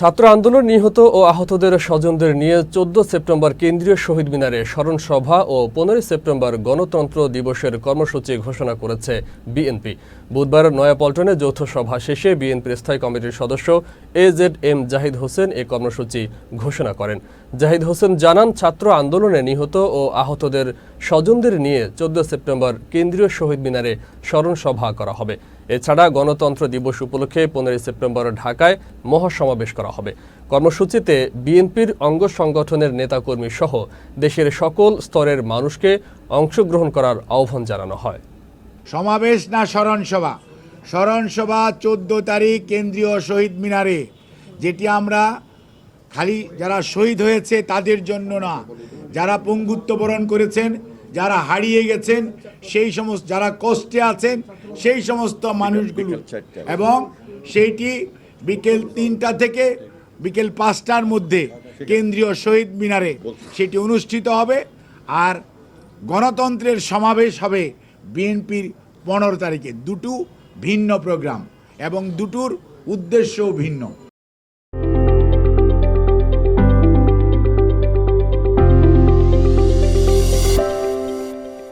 ছাত্র আন্দোলন নিহত ও আহতদের স্বজনদের নিয়ে চোদ্দ সেপ্টেম্বর কেন্দ্রীয় শহীদ মিনারে স্মরণ সভা ও পনেরোই সেপ্টেম্বর গণতন্ত্র দিবসের কর্মসূচি ঘোষণা করেছে বিএনপি। বুধবার নয়াপল্টনে যৌথ সভা শেষে বিএনপির স্থায়ী কমিটির সদস্য A Z M Zahid Hossain এ কর্মসূচি ঘোষণা করেন। জাহিদ হোসেন জানান, ছাত্র আন্দোলনে নিহত ও আহতদের স্বজনদের নিয়ে চোদ্দ সেপ্টেম্বর কেন্দ্রীয় শহীদ মিনারে স্মরণ সভা করা হবে। এছাড়া গণতন্ত্র দিবস উপলক্ষে পনেরোই সেপ্টেম্বর ঢাকায় মহাসমাবেশ করা হবে। কর্মসূচিতে বিএনপির অঙ্গ সংগঠনের নেতাকর্মী সহ দেশের সকল স্তরের মানুষকে অংশগ্রহণ করার আহ্বান জানানো হয়। সমাবেশ না স্মরণ সভা? স্মরণ সভা চোদ্দ তারিখ কেন্দ্রীয় শহীদ মিনারে, যেটি আমরা খালি যারা শহীদ হয়েছে তাদের জন্য না, যারা পঙ্গুত্ব বরণ করেছেন যারা হারিয়ে গেছেন, সেই সমস্ত যারা কষ্টে আছেন, সেই সমস্ত মানুষগুলো। এবং সেইটি বিকেল তিনটা থেকে বিকেল পাঁচটার মধ্যে কেন্দ্রীয় শহীদ মিনারে সেটি অনুষ্ঠিত হবে আর গণতন্ত্রের সমাবেশ হবে বিএনপির পনেরো তারিখে। দুটো ভিন্ন প্রোগ্রাম এবং দুটোর উদ্দেশ্যও ভিন্ন।